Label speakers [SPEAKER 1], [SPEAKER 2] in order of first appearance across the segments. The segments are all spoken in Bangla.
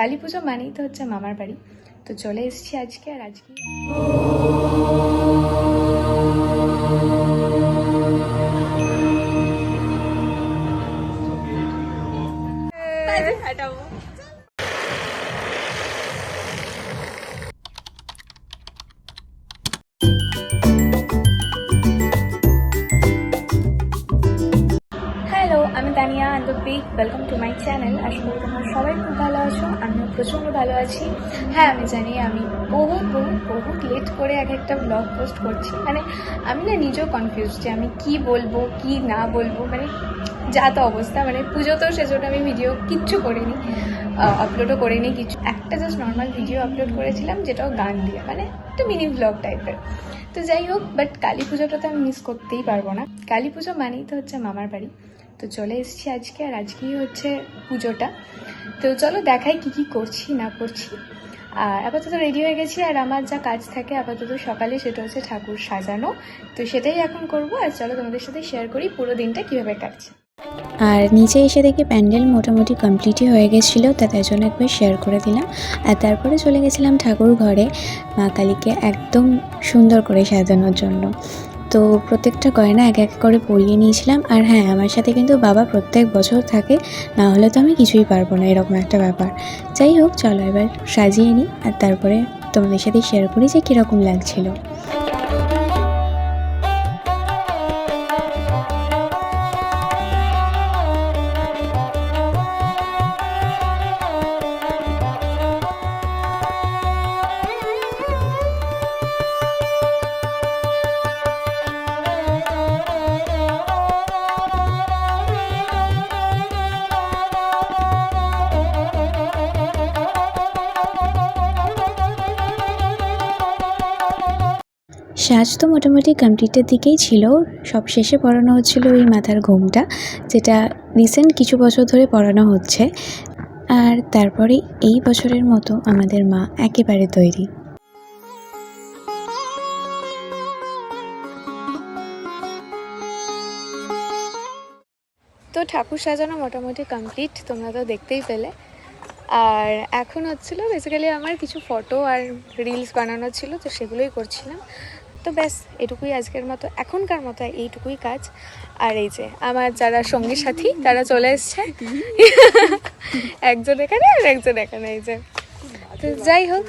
[SPEAKER 1] কালী পুজো মানেই তো হচ্ছে মামার বাড়ি তো চলে এসছি আজকে আর আজকে hello Tania and the big welcome to my channel আশা করি তোমরা সবাই খুব ভালো আছো, আমিও প্রচণ্ড ভালো আছি। হ্যাঁ আমি জানি, আমি বহু বহু বহুত লেট করে এক একটা ব্লগ পোস্ট করছি। মানে আমি না নিজেও কনফিউজ যে আমি কি বলব, কি না বলব মানে যা তো অবস্থা মানে পুজোতেও সেজন্য আমি ভিডিও কিচ্ছু করিনি আপলোডও করিনি কিছু। একটা জাস্ট নর্মাল ভিডিও আপলোড করেছিলাম যেটাও গান দিয়ে মানে একটা মিনি ব্লগ টাইপের তো যাই হোক বাট কালী পুজোটা তো আমি মিস করতেই পারব না। কালী পুজো মানেই তো হচ্ছে মামার বাড়ি। তো চলে এসেছি আজকে, আর আজকেই হচ্ছে পুজোটা। তো চলো দেখাই কি কি করছি, না করছি। আর আপাতত রেডি হয়ে গেছি, আর আমার যা কাজ থাকে আপাতত সকালে সেটা হচ্ছে ঠাকুর সাজানো। তো সেটাই এখন করব, আর চলো তোমাদের সাথে শেয়ার করি পুরো দিনটা কীভাবে কাটছে।
[SPEAKER 2] আর নিচে এসে দেখি প্যান্ডেল মোটামুটি কমপ্লিটই হয়ে গেছিল, তা তাই জন্য একবার শেয়ার করে দিলাম। আর তারপরে চলে গেছিলাম ঠাকুর ঘরে, মা কালীকে একদম সুন্দর করে সাজানোর জন্য। তো প্রত্যেকটা গয়না এক এক করে পরিয়ে নিয়েছিলাম। আর হ্যাঁ আমার সাথে কিন্তু বাবা প্রত্যেক বছর থাকে, না হলে তো আমি কিছুই পারব না, এরকম একটা ব্যাপার। যাই হোক, চলো এবার সাজিয়ে নিই, আর তারপরে তোমাদের সাথে শেয়ার করি যে কীরকম লাগছিল। সাজ তো মোটামুটি কমপ্লিটের দিকেই ছিল। সব শেষে পড়ানো হচ্ছিল ওই মাথার ঘোমটা, যেটা রিসেন্ট কিছু বছর ধরে পড়ানো হচ্ছে। আর তারপরে এই বছরের মতো আমাদের মা একেবারে তৈরি।
[SPEAKER 1] তো ঠাকুর সাজানো মোটামুটি কমপ্লিট তোমরা তো দেখতেই পেলে। আর এখন হচ্ছিল বেসিক্যালি আমার কিছু ফটো আর রিলস বানানো ছিল, তো সেগুলোই করছিলাম। তো ব্যাস এটুকুই আজকের মতো এখনকার মতো এইটুকুই কাজ। আর এই যে আমার যারা সঙ্গী সাথী তারা চলে এসছে। একজন এখানে আর একজন এখানে এই যে। তো যাই হোক।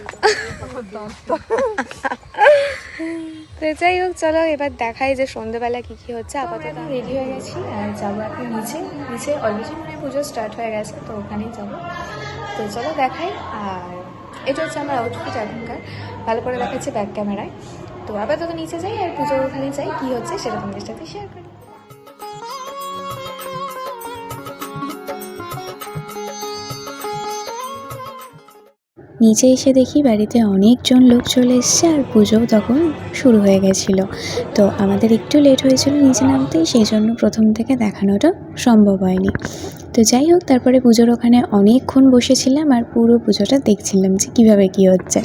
[SPEAKER 1] তো যাই হোক চলো এবার দেখাই যে সন্ধেবেলা কি কি হচ্ছে আপাতত। রেডি হয়ে গেছি আর যাব এখন নিচে। নিচে অলরেডি মানে পুজো স্টার্ট হয়ে গেছে তো ওখানেই যাব। তো চলো দেখাই আর এটা হচ্ছে আমার আউটফিট এখনকার। ভালো করে দেখাচ্ছে ব্যাক ক্যামেরায় তো আপাতত নিচে যাই আর পুজোর ওখানে যাই, কি হচ্ছে সেটা তোমাদের সাথে শেয়ার করি।
[SPEAKER 2] নিচে এসে দেখি বাড়িতে অনেকজন লোক চলে এসছে আর পুজোও তখন শুরু হয়ে গেছিল। তো আমাদের একটু লেট হয়েছিল নিচে নামতে, সেই জন্য প্রথম থেকে দেখানোটা সম্ভব হয়নি। তো যাই হোক, তারপরে পুজোর ওখানে অনেকক্ষণ বসেছিলাম আর পুরো পুজোটা দেখছিলাম যে কীভাবে কী হচ্ছে।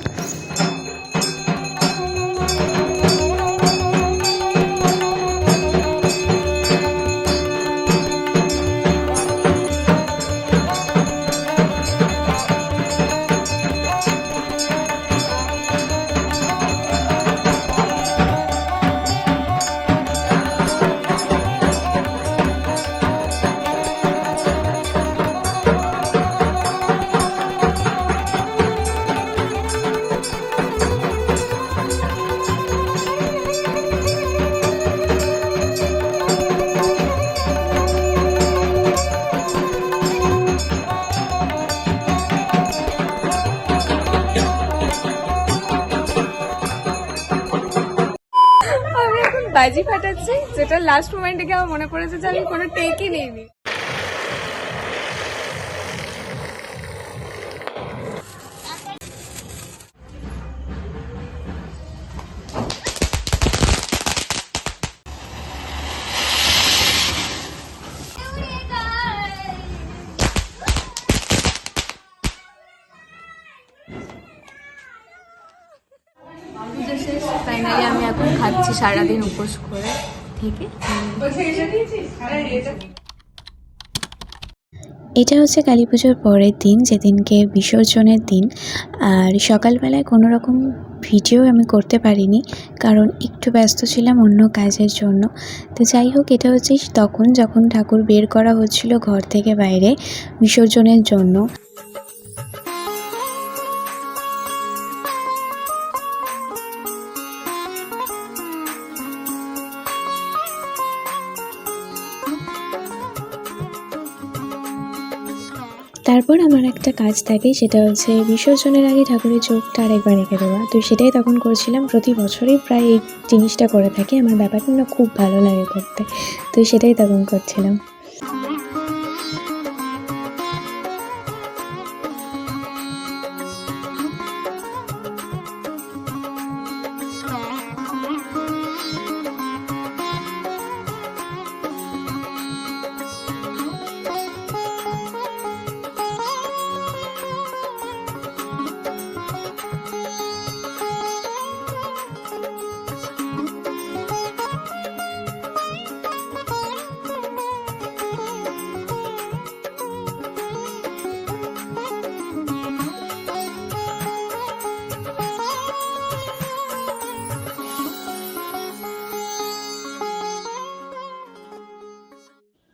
[SPEAKER 1] বাজি ফাটাচ্ছি যেটা লাস্ট মোমেন্টে গিয়ে আমার মনে পড়েছে যে আমি কোনো টেকই নিইনি। আমি এখন খাচ্ছি সারাদিন উপোস করে থেকে।
[SPEAKER 2] এটা হচ্ছে কালী পুজোর পরের দিন, যেদিনকে বিসর্জনের দিন। আর সকালবেলায় কোনো রকম ভিডিও আমি করতে পারিনি, কারণ একটু ব্যস্ত ছিলাম অন্য কাজের জন্য। তো যাই হোক, এটা হচ্ছে তখন যখন ঠাকুর বের করা হচ্ছিল ঘর থেকে বাইরে বিসর্জনের জন্য। তারপর আমার একটা কাজ থাকে, সেটা হচ্ছে বিসর্জনের আগে ঠাকুরের চোখটা আরেকবার রেখে দেওয়া। তো সেটাই তখন করছিলাম। প্রতি বছরই প্রায় এই জিনিসটা করে থাকি। আমার ব্যাপারটা না খুব ভালো লাগে করতে। তো সেটাই তখন করছিলাম।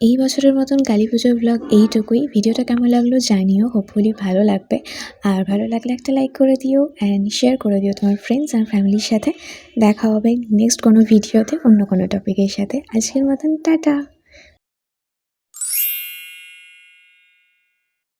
[SPEAKER 2] এই বছরের মতন কালী পুজোর ব্লগ এইটুকুই। ভিডিওটা কেমন লাগল জানিও হোপফুলি ভালো লাগবে। আর ভালো লাগলে একটা লাইক করে দিও অ্যান্ড শেয়ার করে দিও তোমার ফ্রেন্ডস আর ফ্যামিলির সাথে। দেখা হবে নেক্সট কোনো ভিডিওতে অন্য কোনো টপিকের সাথে। আজকের মতন, টাটা!